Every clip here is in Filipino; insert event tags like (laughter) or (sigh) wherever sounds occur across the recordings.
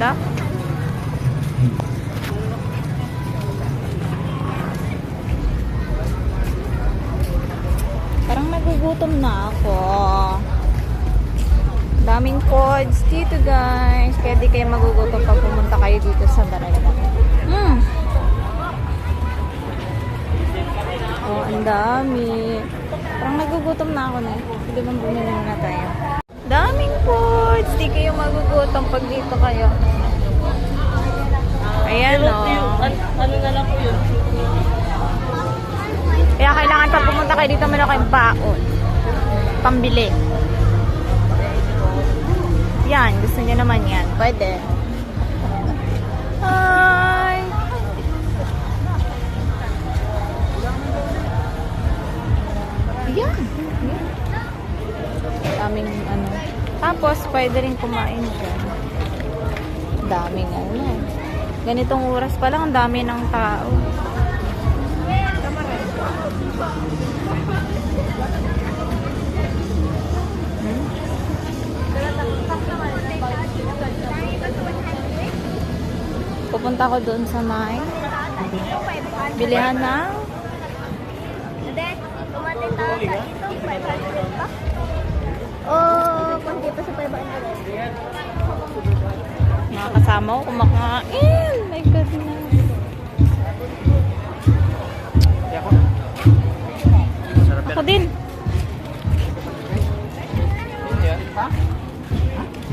product. Parang nagugutom na ako. Daming codes dito guys. Kaya di kayo magugutom pag pumunta kayo dito sa Darayda. Mm. Oh, ang dami. Parang nagugutom na ako na. Hindi bang bumili na tayo? Daming codes! Pods. Di kayo magugutom pag dito kayo. Ayan o. Ano na lang po yun? Kaya kailangan pag pumunta kayo dito meron kayong baon. Pambili. Yan, gusto niyo naman yan. Pwede. Hi! Yan. Yan. Daming ano. Tapos, pwede rin kumain dyan. Daming ano. Ganitong oras pa lang, ang dami ng tao. Pupunta ko doon sa may bilihan ng mga kasama ko kumakain. My goodness. Ako din.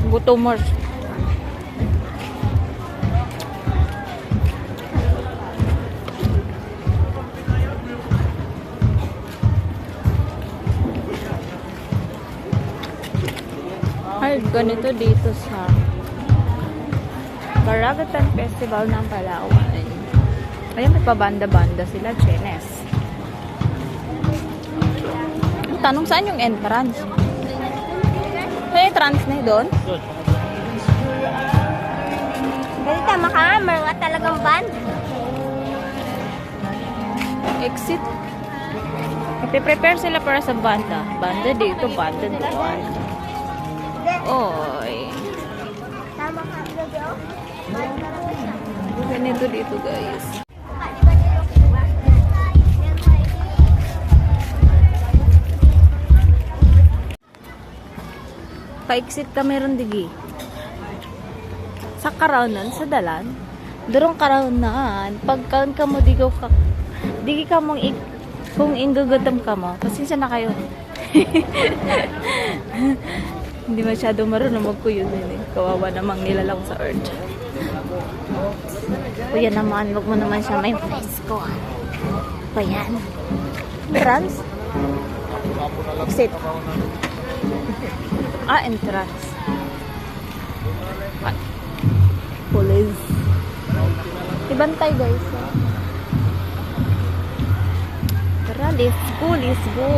Gutomers. Ay, ganito dito sa Baragatan Festival ng Palawan. Ayun, may pabanda-banda sila, Chenes. Tanong saan yung entrance? Saan yung entrance na doon? Ganito, makahammer nga talagang band. Exit. Ipe-prepare sila para sa banda. Banda dito, banda doon. Oy. tama ka, siya. Ganito dito, guys. Pa-exit ka meron digi. Sa karaunan, sa dalan. Durong karaunan. Pagkaan ka mo, digaw ka. Digi ka mong kung ingagatam ka mo. Pasensya na kayo. (laughs) Hindi masyado marunong magkuyo din eh. Kawawa namang nilalang sa earth. Kuya naman, wag mo naman siya may fresco. Pa yan. Trans? Exit. Ah, entrance. Ah. Police. Ibantay guys. Tara, let's go, let's go.